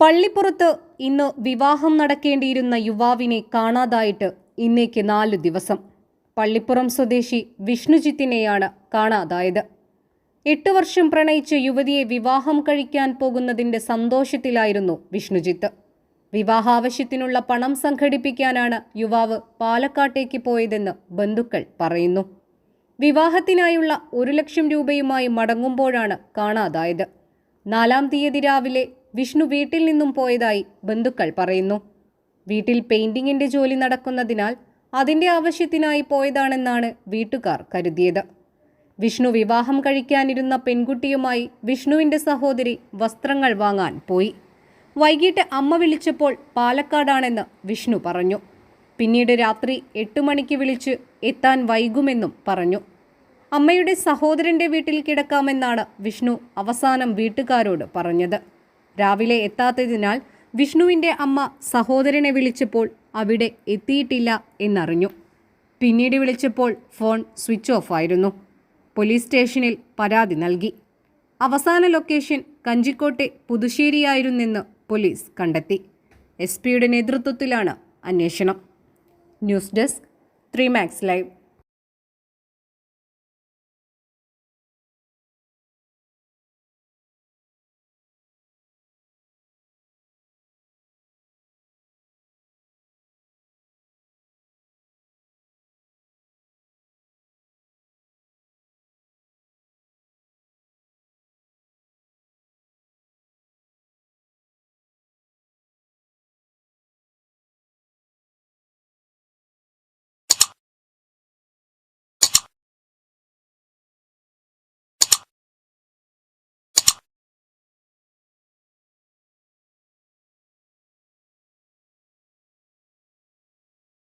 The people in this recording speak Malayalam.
പള്ളിപ്പുറത്ത് ഇന്ന് വിവാഹം നടക്കേണ്ടിയിരുന്ന യുവാവിനെ കാണാതായിട്ട് ഇന്നേക്ക് നാല് ദിവസം. പള്ളിപ്പുറം സ്വദേശി വിഷ്ണുജിത്തിനെയാണ് കാണാതായത്. എട്ട് വർഷം പ്രണയിച്ച യുവതിയെ വിവാഹം കഴിക്കാൻ പോകുന്നതിന്റെ സന്തോഷത്തിലായിരുന്നു വിഷ്ണുജിത്ത്. വിവാഹാവശ്യത്തിനുള്ള പണം സംഘടിപ്പിക്കാനാണ് യുവാവ് പാലക്കാട്ടേക്ക് പോയതെന്ന് ബന്ധുക്കൾ പറയുന്നു. വിവാഹത്തിനായുള്ള ഒരു ലക്ഷം രൂപയുമായി മടങ്ങുമ്പോഴാണ് കാണാതായത്. നാലാം തീയതി രാവിലെ വിഷ്ണു വീട്ടിൽ നിന്നും പോയതായി ബന്ധുക്കൾ പറയുന്നു. വീട്ടിൽ പെയിന്റിങ്ങിന്റെ ജോലി നടക്കുന്നതിനാൽ അതിന്റെ ആവശ്യത്തിനായി പോയതാണെന്നാണ് വീട്ടുകാർ കരുതിയത്. വിഷ്ണു വിവാഹം കഴിക്കാനിരുന്ന പെൺകുട്ടിയുമായി വിഷ്ണുവിന്റെ സഹോദരി വസ്ത്രങ്ങൾ വാങ്ങാൻ പോയി. വൈകിട്ട് അമ്മ വിളിച്ചപ്പോൾ പാലക്കാടാണെന്ന് വിഷ്ണു പറഞ്ഞു. പിന്നീട് രാത്രി എട്ട് മണിക്ക് വിളിച്ച് എത്താൻ വൈകുമെന്നും പറഞ്ഞു. അമ്മയുടെ സഹോദരന്റെ വീട്ടിൽ കിടക്കാമെന്നാണ് വിഷ്ണു അവസാനം വീട്ടുകാരോട് പറഞ്ഞത്. രാവിലെ എത്താത്തതിനാൽ വിഷ്ണുവിന്റെ അമ്മ സഹോദരനെ വിളിച്ചപ്പോൾ അവിടെ എത്തിയിട്ടില്ല എന്നറിഞ്ഞു. പിന്നീട് വിളിച്ചപ്പോൾ ഫോൺ സ്വിച്ച് ഓഫ് ആയിരുന്നു. പോലീസ് സ്റ്റേഷനിൽ പരാതി നൽകി. അവസാന ലൊക്കേഷൻ കഞ്ചിക്കോട്ടെ പുതുശ്ശേരിയായിരുന്നെന്ന് പോലീസ് കണ്ടെത്തി. എസ് പിയുടെ നേതൃത്വത്തിലാണ് അന്വേഷണം. News desk three max live.